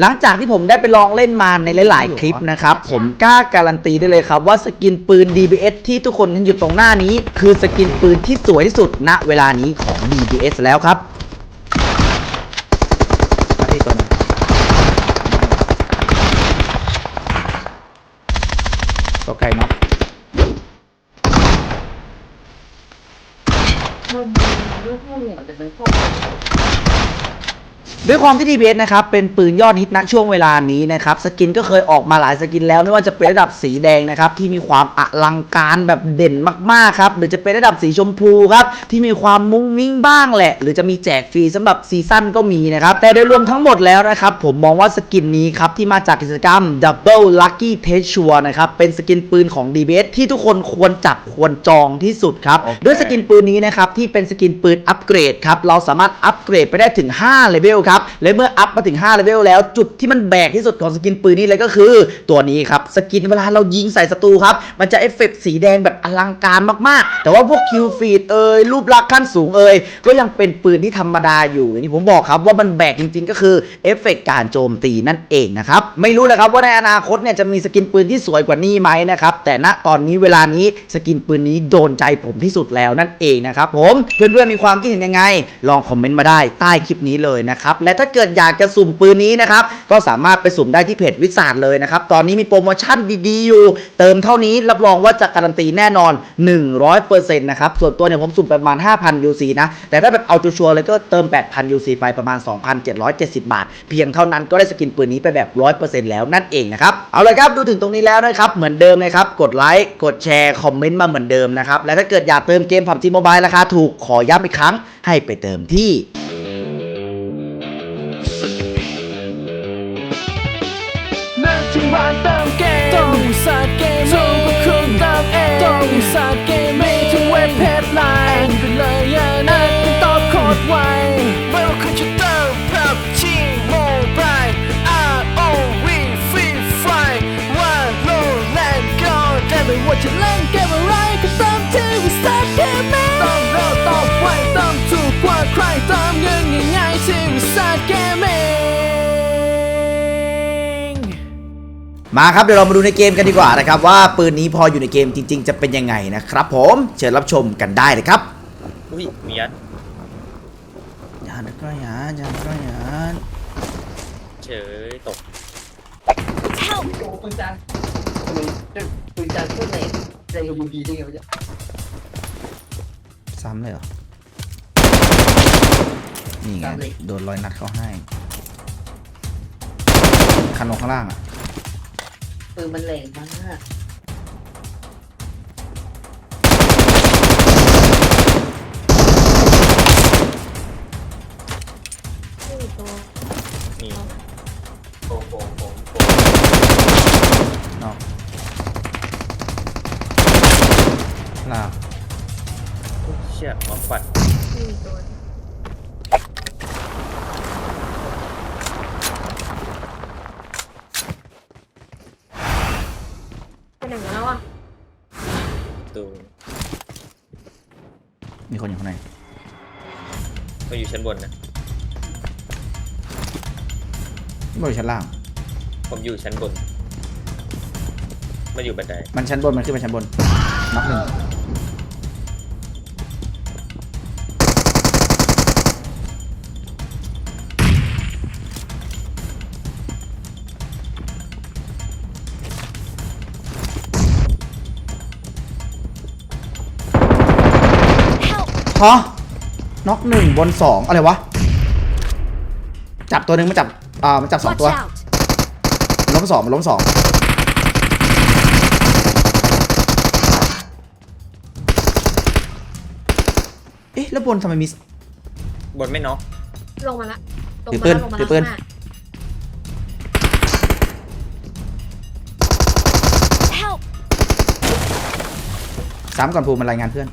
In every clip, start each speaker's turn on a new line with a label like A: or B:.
A: หลังจากที่ผมได้ไปลองเล่นมาในหลาย ๆ คลิปนะครับ ผมกล้าการันตีได้เลยครับว่าสกินปืน DBS ที่ทุกคนเห็นอยู่ตรงหน้านี้ คือสกินปืนที่สวยที่สุดณเวลานี้ของ DBS แล้วครับมาที่ตัวหนึงตัวไก่เนาะ ด้วยความที่ DBS นะครับ เป็นปืนยอดฮิตณช่วงเวลานี้นะครับ สกินก็เคยออกมาหลายสกินแล้วไม่ว่าจะเป็นระดับสีแดงนะครับ ที่มีความอลังการแบบเด่นมากๆครับ หรือจะเป็นระดับสีชมพูครับ ที่มีความมุ้งมิ้งบ้างแหละ หรือจะมีแจกฟรีสำหรับซีซั่นก็มีนะครับ แต่โดยรวมทั้งหมดแล้วนะครับ ผมมองว่าสกินนี้ครับ ที่มาจากกิจกรรม Double Lucky t e s t u r นะครับเป็นสกินปืนของ DBS ที่ทุกคนควรจับควรจองที่สุดครับด้วยสกินปืนนี้นะครับที่เป็นสกินปืนอัปเกรดครับเราสามารถอัปเกรดไปได้ถึง5เลเวลครับและเมื่ออัพมาถึง5เลเวลแล้ว จุดที่มันแบกที่สุดของสกินปืนนี้เลยก็คือ ตัวนี้ครับ สกินเวลาเรายิงใส่ศัตรูครับ มันจะเอฟเฟกต์สีแดงแบบอลังการมากๆ แต่ว่าพวกคิวฟีดเอ่ยรูปลักษณ์ขั้นสูงเอ่ยก็ยังเป็นปืนที่ธรรมดาอยู่อย่างที่ผมบอกครับว่ามันแบกจริง ๆ ก็คือเอฟเฟกต์การโจมตีนั่นเองนะครับไม่รู้เลยครับว่าในอนาคตเนี่ยจะมีสกินปืนที่สวยกว่านี้ไหมนะครับแต่ณตอนนี้เวลานี้สกินปืนนี้โดนใจผมที่สุดแล้วนั่นเองนะครับผมเพื่อนๆมีความคิดเห็นยังไง ลองคอมเมนต์มาได้ใต้คลิปนี้เลยนะครับและถ้าเกิดอยากจะสุ่มปืนนี้นะครับ ก็สามารถไปสุ่มได้ที่เพจวิสาดเลยนะครับ ตอนนี้มีโปรโมชั่นดีๆอยู่ เติมเท่านี้รับรองว่าจะการันตีแน่นอน 100%นะครับ ส่วนตัวเนี่ยผมสุ่มประมาณ 5,000 UC นะ แต่ถ้าแบบเอาชัวร์เลยก็เติม 8,000 UC ไปประมาณ 2,770 บาท เพียงเท่านั้นก็ได้สกินปืนนี้ไปแบบ 100%แล้วนั่นเองนะครับ เอาเลยครับดูถึงตรงนี้แล้วนะครับ เหมือนเดิมเลยครับ กดไลค์ กดแชร์ คอมเมนต์มาเหมือนเดิมนะครับ และถ้าเกิดอยากเติมเกม PUBG Mobile ราคาถูก ขอย้ำอีกครั้ง ให้ไปเติมที่
B: ได้ไม่ว่าจะเล่นเกมอะไรก็เติมที่วิสาเกมต้องเร็วต้องไวต้องถูกกว่าใครเติมเงินง่ายๆที่วิสาเกม
A: มาครับเดี๋ยวเรามาดูในเกมกันดีกว่านะครับ ว่าปืนนี้พออยู่ในเกมจริง ๆ จะเป็นยังไงนะครับ ผมเชิญรับชมกันได้เลยครับ
C: อุ้ยมียัด
A: อย่านะก็อย่าอย่าก็อย่า
C: เฉยตก
D: ปืนจานปืนจานเพื่อนในในยูบีได้ไงวะเนี่ย
A: ซ้ำเลยเหรอ นี่ไง โดนรอยนัดเขาให้ คันลงข้างล่างอะ
D: ปืนมันแรงมาก
C: นี่
D: โอ้โหโอ้โห
A: เนาะล่าง
C: เชี่ยหมอฟัน
E: ไปไหนมาแล้วอะ
C: ตู
A: มีคนอยู่ข้างใน
C: ก็อยู่ชั้นบนนะ
A: ไม่อยู่ชั้นล่าง
C: ผมอยู่ชั้นบน มาอยู่บันได
A: มันชั้นบน มันขึ้นไปชั้นบนน็อกหนึ่ง ฮะน็อกหนึ่งบนสองอะไรวะ จับตัวหนึ่งมันจับ อ่า มันจับสอง
E: Watch
A: ตัว
E: out
A: มันล้มสองมันล้มสองเอ๊ะ แล้วบนทำไมมี
C: บนไม่น็อก
E: ลงมาละลง
A: ถือ
E: มา
A: ปืน
E: ละลงมา
A: ถือปืน
E: ละ Help
A: ซ้ำก่อนภูมิมันรายงานเพื่อน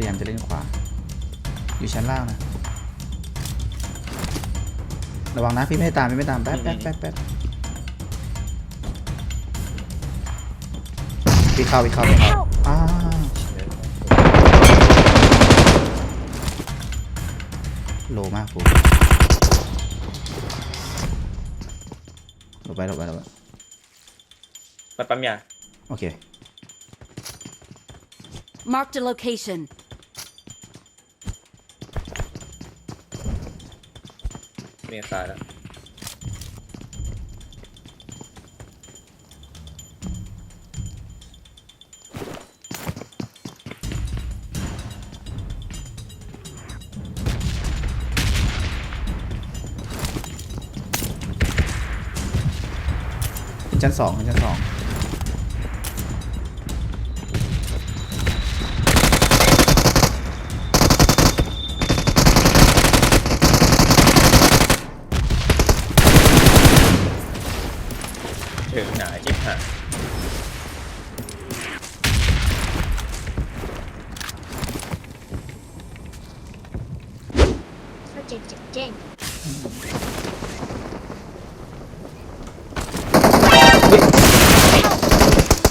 A: ยายามจะเล่นขวา อยู่ชั้นล่างนะ ระวังนะพี่ไม่ให้ตามพี่ไม่ตามแป๊บแป๊บแป๊บแป๊บ
F: พี่เข้าพี่เข้าพี่เข้า
E: Help
F: อ้าวโลมากผมหลบไปหลบไปหลบไป
C: มาปั๊มยา
F: โอเค
G: Marked a location.
C: เมียตายแล้ว
F: ชั้นสองชั้นสอง
C: ถึงหนาชิบหาย
E: ก็ เจ๋งเจ๋งเจ๋ง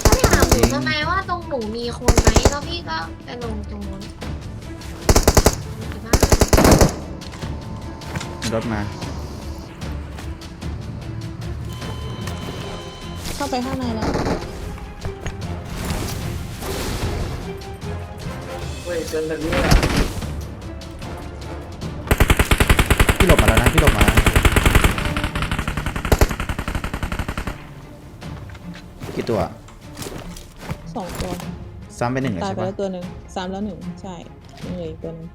E: ก็ถามหนูทำไมว่าตรงหนูมีคนไหมแล้วพี่ก็ไปลงตรงนู้นที่บ้าน
F: รถมา
H: เข้าไปข้างในแล้ว
D: เว้ยจนแบบนี้แหละ
F: พี่หลบมาแล้วนะพี่หลบมาแล้วกี่ตัว
H: สองตัว
F: ซ้ำไปหนึ่งเลย
H: ตาย
F: ใช่
H: ไป
F: ปะ
H: แล้วตัวหนึ่งสามแล้วหนึ่งใช่ยังเหลืออีกตัวหนึง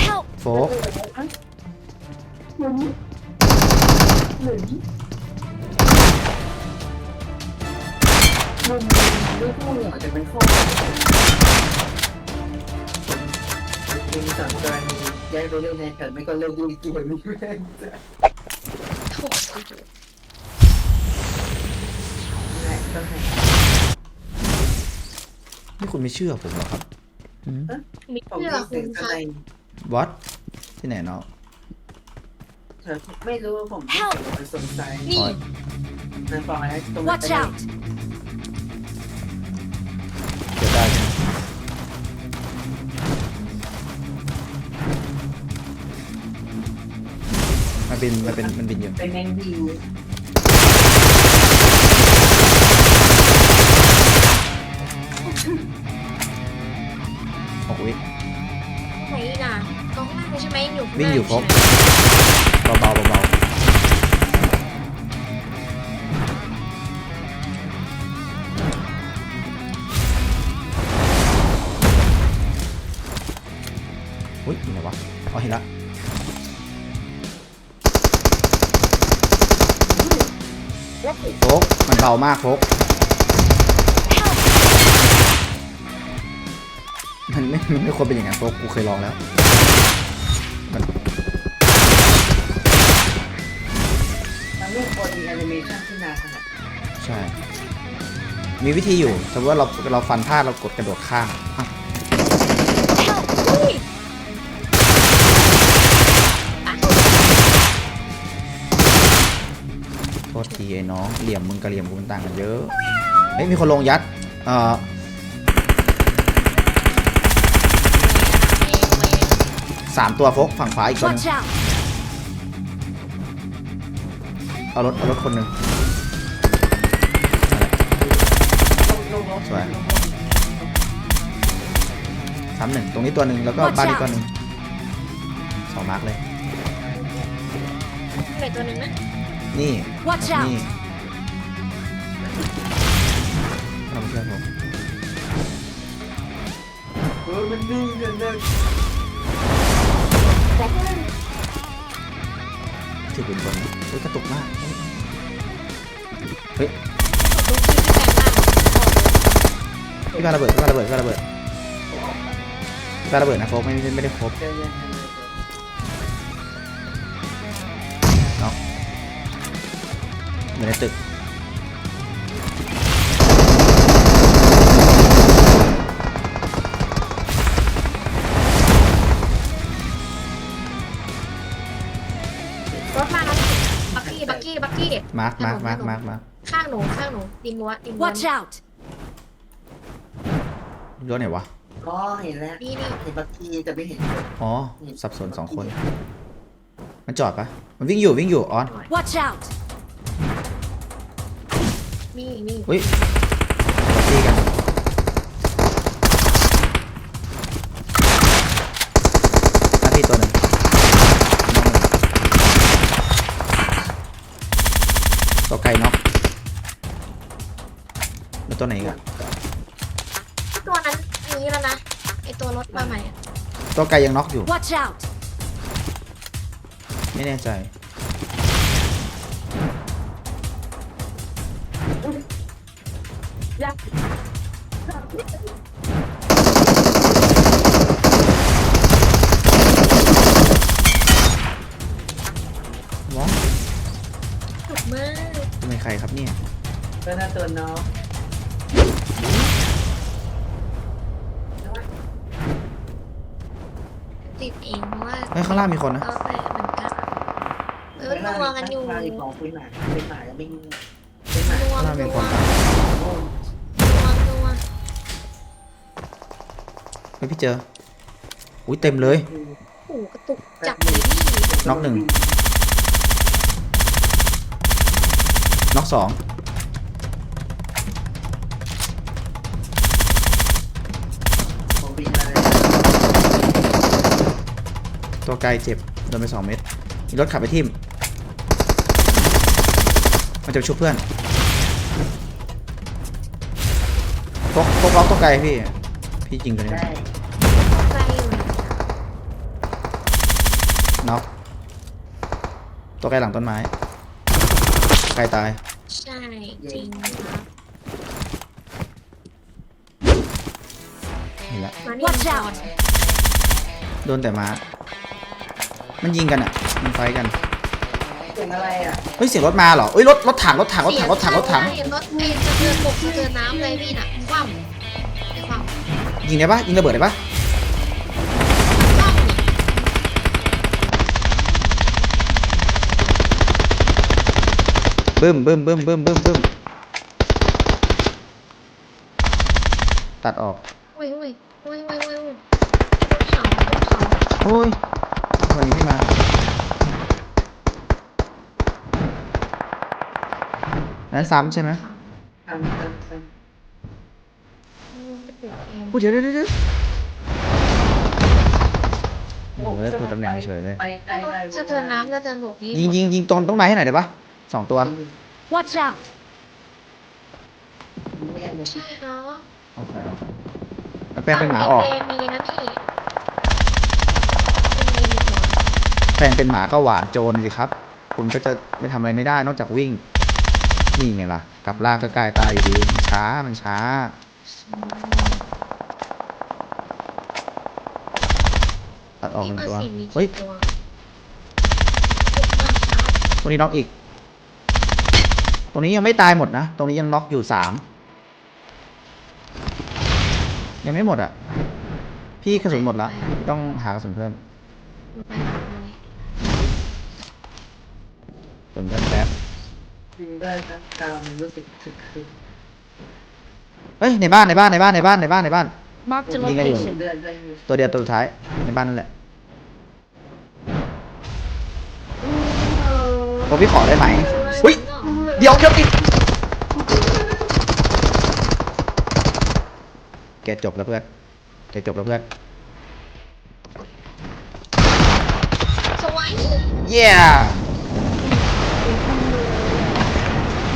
E: Help
F: โฟก
D: มุมด้วยพวกเนี่ยอาจจะเป็นข้อเป็นสามกรณีย้ายไปเล่นในแผ่นไม่ก็เล่นยูเกมนี่แม่งจะ
E: โถ่
D: ง่ายก็ให้
F: นี่คุณไม่เชื่อผมเหรอครับ
E: มี
D: ผม
E: เพื่อ
D: ที่
E: คุ
D: ตื่
E: ณ
D: น
E: ค่ะ
D: อะไร
F: วัดที่ไหนเนาะ
D: เธอไม่รู้ว่าผมที่ผมสงสัย
E: นี่
D: ในฟอยตรง
G: Watch out!
F: มันบินมันเป็นมันบินอยู่
D: เป็นแมงดี
F: หกวิ
E: ไหนอีกอะตรงข้างหน้าเลยใช่ไหมอยู่ข้างห
F: วิ่ง
E: น้า
F: อยู่ครบ
E: ใช่ไหม
F: เบาๆเบาๆอุ้ยอยู่ไหนวะอ๋อเห็นละ โฟกมันเบามากโฟกมันไม่มันไม่ควรเป็นอย่างนั้นโฟกกูเคยลองแล้วมัน
D: มันไม่ควรมีแอนิเมชันที่นานขนาด
F: ใช่ มีวิธีอยู่สมมติว่าเราเราฟันพลาดเรากดกระโดดข้ามอะ ษทีไอ้น้องเหลี่ยมมึงกับเหลี่ยมกูมันต่างกันเยอะเฮ้ยมีคนลงยัดเอ่อสามตัวโฟกฝั่งขวาอีกตัวหนึง
G: Watch out!
F: เอารถเอารถคนหนึ่งนั่นแหละสวยสามหนึ่งตรงนี้ตัวหนึ่งแล้วก็
G: Watch
F: บ้านนี้
G: out
F: ตัวหนึ่งสองมาร์กเลย
E: เหลือตัวหนึ่งนะ
F: นี่
G: Watch out
F: นี่เราไม่เชื่อผม
D: เออมันนิ่งเกินเลย
F: ถือปืนบนเฮ้ยกระตุกมาก เฮ้ย
E: ดูคลิปที่แปลงร่าง
F: พี่ปาระเบิดพี่ปาระเบิดพี่ปาระเบิดพี่ปาระเบิดนะโฟกไม่ไม่ไม่ได้ครบ
D: เจอยังไอ
F: ยู่ในตึก
E: รถมาแล้วบักกี้บักกี้บักกี้
F: มาร์คมาร์คมาร์คมาร์คมาร์ค
E: ข้างหนูข้างหนูดิมรั้วดิมรั้ว
G: Watch out!
F: รั้วไหนวะ
D: อ๋อเห็นแล้ว
E: นี่นี่
D: เห็นบักกี้แต่ไม่เห็น
F: อ๋อ สับสนสองคน มันจอดปะมันวิ่งอยู่วิ่งอยู่ออน
G: Watch out!
E: นี่นี่
F: อุ้ยตีกันหน้าที่ตัวหนึ่งตัวไก่น็อกแล้วตัวไหนอีกัน
E: ตัวนั้นนี้แล้วนะไอตัวรถมาใหม่อะ
F: ตัวไก่ยังน็อกอยู่
G: Watch out!
F: ไม่แน่ใจ ว้าว
E: สุดมาก
F: เป็นใครครับเนี่ย
D: ก็น่าตัวน้อง
E: ติดเองเพราะว่า
F: เฮ้ยข้างล่างมีคนนะ
E: ก็แต่เหมือนกันเออนัวกันอยู่
D: มาอีกสองปืนหนาปืนหนาไม่ปืนหนา
E: นัว
F: ข้างล่าง
E: นั
F: มี
E: ว
F: คน
E: นั
F: ต เฮ้ยพี่เจอ อุ้ยเต็มเลย
E: โอ้โหกระตุกจับเลยพี่
F: น็อกหนึ่ง น็อกสอง
D: ผมปีนอะไร
F: ตัวไกลเจ็บโดนไปสองเม็ดมีรถขับไปทิ่มมันจะไปชุบเพื่อนพกพกล็อกตัวไกลพี่ พี่จริงตัวนี้
D: ได้
E: ไกลอยู่นะ
F: น็อกตัวไกลหลังต้นไม้ไกลตาย
E: ใช่จริงครับ
F: เห็นแล้ว
E: มานี่
G: Watch
E: ก่อ
G: out
E: น
F: โดนแต่ม้ามันยิงกันอะ มันไฟกัน
D: เสียงอะไรอะ
F: เฮ้ยเสียงรถมาเหรอเอ้ยรถรถถังรถถังรถถังรถถังรถถัง
E: เสียรถเองสะเทือนบกสะเทือนน้ำเลยพี่น่ะคว่ำไอ้คว่ำ
F: ยิงได้ปะยิงระเบิดได้ปะ
E: คว่ำ
F: บึ้มบึ้มบึ้มบึ้มบึ้มบึ้มตัดออก
E: อุ้ยอุ้ยอุ้ยอุ้ยอุ้ยอุ้ยบนเขาบนเขา
F: โอ้ยวันนี้พี่มานั้นซ้ำใช่ไหม
D: ทำทำท
E: อืมไปปลูกเอง
F: พูดเดี๋ยวเดี๋ยวเดี๋ยวโอ้โหแล้วตัวตำแหน่งเฉยเลยำ
D: ไปไกลได้
E: สะเทือนน้ำสะเทือนบกนี่
F: ยิงยิงยิงตรงต้นไม้ให้หน่อยได้ปะสองตัว
G: Watch out!
E: ใช่เนาะ
F: โอเคแล้วแป้งเป็นหมาออก
E: เมีนะพี่เป็นเมมีหัว
F: แป้งเป็นหมาก็หวานโจรสิครับ คุณก็จะไม่ทำอะไรไม่ได้นอกจากวิ่ง นี่ไงล่ะ กลับล่างก็ใกล้ตายอยู่ดีมันช้ามันช้า ตัดออกหนึ่งตัว
E: นี่
F: เฮ้ย
E: ตัว
F: ตัวนี้น็อกอีก ตรงนี้ยังไม่ตายหมดนะ ตรงนี้ยังน็อกอยู่สาม ยังไม่หมดอะ พี่กระสุนหมดละ ต้องหากระสุนเพิ่มกระสุนเพิ่มแป๊บ
D: ยิงได้ทั้งกาวมันรู้สึกถึกคือ
F: เฮ้ยในบ้านในบ้านในบ้านในบ้านในบ้านในบ้าน
G: Marked a
F: Đi ngay đường.
G: location.
D: เลือดได้อยู่
F: ตัวเดียวตัวสุดท้ายในบ้านนั่นแหละผมพี่ขอได้ไหมอุ้ยเดี๋ยวเดี๋ยวอีกแกจบแล้วเพื่อนแกจบแล้วเพื่อน
E: สวย
F: yeah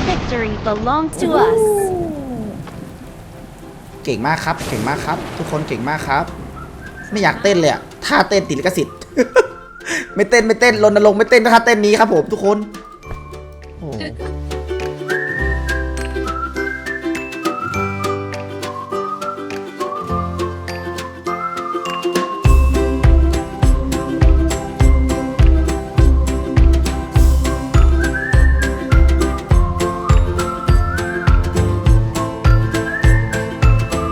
G: Victory belongs to us.
F: เก่งมากครับ เก่งมากครับ ทุกคนเก่งมากครับ ไม่อยากเต้นเลยอะท่าเต้นติดลิขสิทธิ์ ไม่เต้นไม่เต้นรณรงค์ไม่เต้นท่าเต้นนี้ครับผมทุกคนโอ้